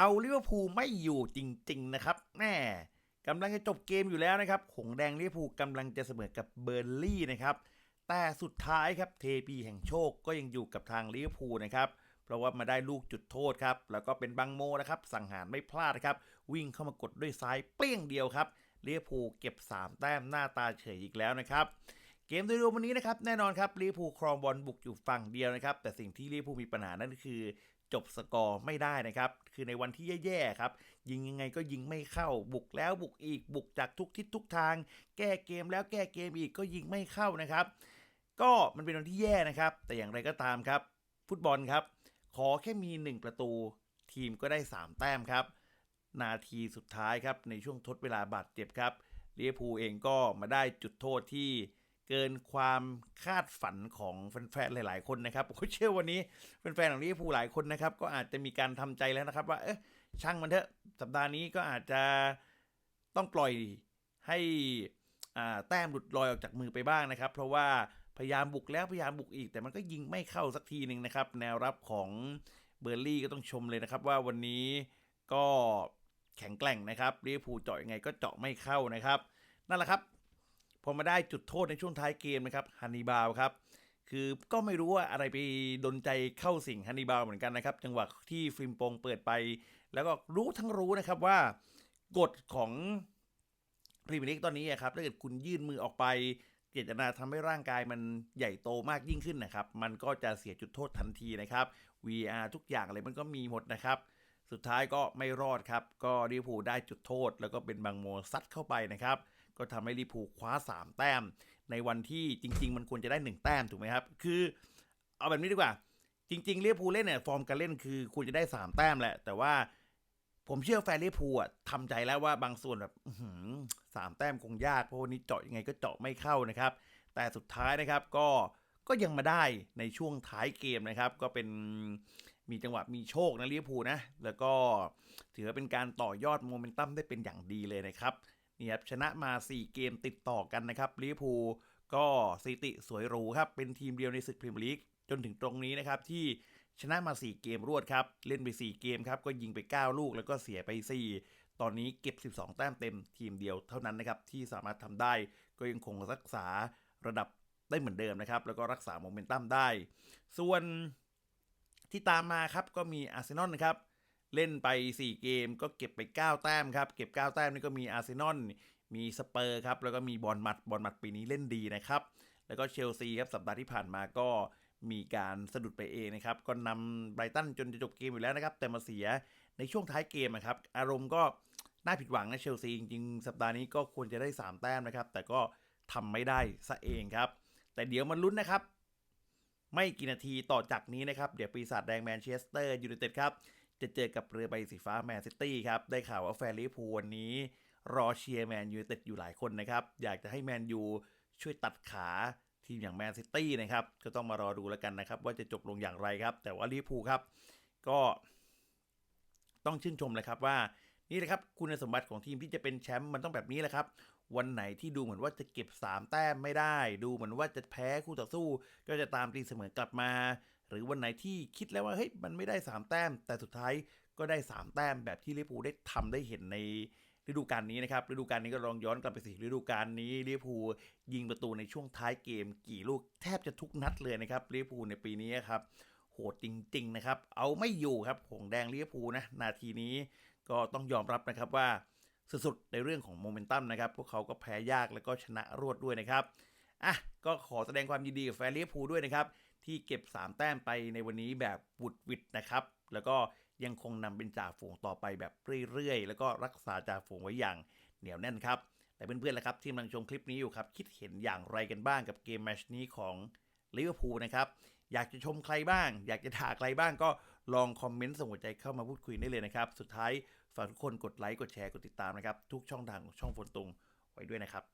เอาลิเวอร์พูลไม่อยู่จริง ๆ นะครับแม่กำลังจะจบเกมอยู่แล้วนะครับ หงแดงลิเวอร์พูลกำลังจะเสมอกับเบอร์ลี่นะครับ แต่สุดท้ายครับเทปีแห่งโชคก็ยังอยู่กับทางลิเวอร์พูลนะครับเพราะว่ามาได้ลูกจุดโทษครับ แล้วก็เป็นบังโมนะครับ สังหารไม่พลาดครับ วิ่งเข้ามากดด้วยซ้ายเปรี้ยงเดียวครับลิเวอร์พูลเก็บ 3 แต้มหน้าตาเฉยอีกแล้วนะครับ เกมโดยรวมวันนี้นะครับ แน่นอนครับลิเวอร์พูลครองบอลบุกอยู่ฝั่งเดียวนะครับ แต่สิ่งที่ลิเวอร์พูลมีปัญหานั่นคือ จบสกอร์ไม่ได้นะครับ คือในวันที่แย่ๆครับ ยิงยังไงก็ยิงไม่เข้า บุกแล้วบุกอีก บุกจากทุกทิศทุกทาง แก้เกมแล้วแก้เกมอีกก็ยิงไม่เข้านะครับ ก็มันเป็นวันที่แย่นะครับ แต่อย่างไรก็ตามครับ ฟุตบอลครับ ขอแค่มี 1 ประตู ทีมก็ได้ 3 แต้มครับ นาทีสุดท้ายครับในช่วงทดเวลาบาดเจ็บครับเวอร์พูเองก็มาได้จุดโทษที่ เกินความคาดฝันของแฟนๆหลายๆคนนะครับผมเชื่อวันนี้แฟนๆของลิเวอร์พูลหลายคนนะครับ ก็อาจจะมีการทำใจแล้วนะครับ ว่าเอ๊ะช่างมันเถอะสัปดาห์นี้ก็อาจจะต้องปล่อยให้แต้มหลุดลอยออกจากมือไปบ้างนะครับ เพราะว่าพยายามบุกแล้วพยายามบุกอีก แต่มันก็ยิงไม่เข้าสักทีหนึ่งนะครับ แนวรับของเบอร์ลี่ก็ต้องชมเลยนะครับ ว่าวันนี้ก็แข็งแกร่งนะครับลิเวอร์พูลเจาะยังไงก็เจาะไม่เข้านะครับ นั่นแหละครับ อมาได้จุดโทษในช่วงท้ายเกมนะครับฮันนีบาลครับ คือก็ไม่รู้ว่าอะไรไปดนใจเข้าสิ่งฮันนีบาลเหมือนกันนะครับ จังหวะที่ฟิล์มโปงเปิดไป แล้วก็รู้ทั้งรู้นะครับว่ากฎของพรีเมียร์ลีกตอนนี้อะครับถ้าเกิดคุณยื่นมือออกไปเจตนาทำให้ร่างกายมันใหญ่โตมากยิ่งขึ้นนะครับ มันก็จะเสียจุดโทษทันทีนะครับ VR ทุกอย่างอะไรมันก็มีหมดนะครับ สุดท้ายก็ไม่รอดครับ ก็ลิเวอร์พูลได้จุดโทษ แล้วก็เป็นบางโมซัดเข้าไปนะครับ ก็ทำให้ลิพูคว้า 3 แต้ม ในวันที่จริง ๆ มันควรจะได้ 1 แต้มถูกไหมครับ คือเอาแบบนี้ดีกว่า จริงๆเวอร์พูเล่นเนี่ยฟอร์มการเล่นคือควรจะได้ 3 แต้มแหละ แต่ว่าผมเชื่อแฟนเวอร์พูลอะทำใจแล้วว่าบางส่วนแบบสามแต้มคงยากเพราะวันนี้เจาะยังไงก็เจาะไม่เข้านะครับ แต่สุดท้ายนะครับก็ก็ยังมาได้ในช่วงท้ายเกมนะครับ ก็เป็นมีจังหวะมีโชคนะลิเวอร์พูลนะ แล้วก็ถือว่าเป็นการต่อยอดโมเมนตัมได้เป็นอย่างดีเลยนะครับ นี่ครับชนะมา 4 เกมติดต่อกันนะครับลิเวอร์พูลก็สถิติสวยหรูครับเป็นทีมเดียวในศึกพรีเมียร์ลีกจนถึงตรงนี้นะครับที่ชนะมา 4 เกมรวดครับ เล่นไป 4 เกมครับ ก็ยิงไป 9 ลูกแล้วก็เสียไป 4 ตอนนี้เก็บ 12 แต้มเต็มทีมเดียวเท่านั้นนะครับ ที่สามารถทำได้ก็ยังคงรักษาระดับได้เหมือนเดิมนะครับ แล้วก็รักษาโมเมนตัมได้ ส่วนที่ตามมาครับก็มีอาร์เซนอลนะครับ เล่นไป 4 เกมก็เก็บไป 9 แต้มครับ เก็บ 9 แต้มนี่ก็มีอาร์เซนอลมีสเปอร์ครับ แล้วก็มีบอลมัดบอลมัดปีนี้เล่นดีนะครับ แล้วก็เชลซีครับสัปดาห์ที่ผ่านมาก็มีการสะดุดไปเองนะครับ ก็นำไบรตันจนจะจบเกมอยู่แล้วนะครับ แต่มาเสียในช่วงท้ายเกมนะครับ อารมณ์ก็น่าผิดหวังนะเชลซีจริงๆสัปดาห์นี้ก็ควรจะได้ 3 แต้มนะครับ แต่ก็ทำไม่ได้ซะเองครับ แต่เดี๋ยวมันลุ้นนะครับ ไม่กี่นาทีต่อจากนี้นะครับ เดี๋ยวปีศาจแดงแมนเชสเตอร์ยูไนเต็ดครับ จะเจอกับเรือใบสีฟ้าแมนซิตี้ครับ ได้ข่าวว่าแฟนลิเวอร์พูลวันนี้ รอเชียร์แมนยูเต็ดอยู่หลายคนนะครับ อยากจะให้แมนยูช่วยตัดขาทีมอย่างแมนซิตี้นะครับ ก็ต้องมารอดูแล้วกันนะครับ ว่าจะจบลงอย่างไรครับ แต่ว่าลิเวอร์พูลครับ ก็ต้องชื่นชมเลยครับว่านี่แหละครับคุณสมบัติของทีมที่จะเป็นแชมป์มันต้องแบบนี้แหละครับ วันไหนที่ดูเหมือนว่าจะเก็บ 3 แต้มไม่ได้ ดูเหมือนว่าจะแพ้คู่ต่อสู้ ก็จะตามตีเสมอกลับมา หรือวันไหนที่คิดแล้วว่าเฮ้ยมันไม่ได้ 3 แต้ม แต่สุดท้ายก็ได้ 3 แต้มแบบที่ลิเวอร์พูลได้ทำได้เห็นในฤดูกาลนี้นะครับฤดูกาลนี้ก็ลองย้อนกลับไปสิฤดูกาลนี้ลิเวอร์พูลยิงประตูในช่วงท้ายเกม กี่ลูกแทบจะทุกนัดเลยนะครับลิเวอร์พูลในปีนี้ครับโหดจริง ๆ นะครับ เอาไม่อยู่ครับหงแดงลิเวอร์พูลนะนาทีนี้ก็ต้องยอมรับนะครับว่าสุดๆในเรื่องของโมเมนตัมนะครับพวกเขาก็แพ้ยากแล้วก็ชนะรวดด้วยนะครับอะก็ขอแสดงความยินดีกับแฟนลิเวอร์พูลด้วยนะครับ ที่เก็บ 3 แต้มไปในวันนี้แบบบุดวิดนะครับ แล้วก็ยังคงนำเป็นจ่าฝูงต่อไปแบบเรื่อยๆ แล้วก็รักษาจ่าฝูงไว้อย่างเหนียวแน่นครับ แต่เพื่อนๆล่ะครับที่กำลังชมคลิปนี้อยู่ครับ คิดเห็นอย่างไรกันบ้างกับเกมแมชนี้ของลิเวอร์พูลนะครับ อยากจะชมใครบ้าง อยากจะด่าใครบ้างก็ลองคอมเมนต์ส่งหัวใจเข้ามาพูดคุยได้เลยนะครับ สุดท้ายฝากทุกคนกดไลค์กดแชร์กดติดตามนะครับทุกช่องทางของช่องฝนตุงไว้ด้วยนะครับ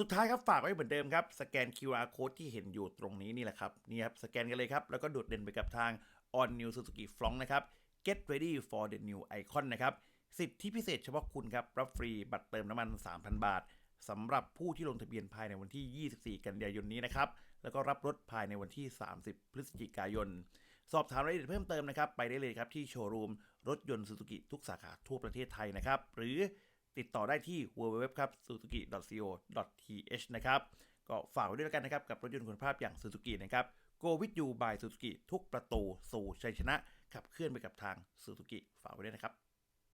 สุดท้ายครับฝากไว้เหมือนเดิมครับ สแกน QR code ที่เห็นอยู่ตรงนี้นี่แหละครับนี่ครับ สแกนกันเลยครับ แล้วก็โดดเด่นไปกับทาง On New Suzuki f r o n t นะครับ Get ready for the new icon นะครับ สิทธิพิเศษเฉพาะคุณครับ รับฟรีบัตรเติมน้ำมัน 3,000 บาทสำหรับผู้ที่ลงทะเบียนภายในวันที่ 24 กันยายนนี้นะครับ แล้วก็รับรถภายในวันที่ 30 พฤศจิกายน สอบถามรายละเอียดเพิ่มเติมนะครับ ไปได้เลยครับที่โชว์รูมรถยนต์ Suzuki ทุกสาขาทั่วประเทศไทยนะครับ หรือ ติดต่อได้ที่ www ครับ suzuki.co.th นะครับก็ฝากไว้ด้วยแล้วกันนะครับ กับรถยนต์คุณภาพอย่าง Suzuki นะครับ Go with you by Suzuki ทุกประตูสู่ชัยชนะ ขับเคลื่อนไปกับทาง Suzuki ฝากไว้ด้วยนะครับ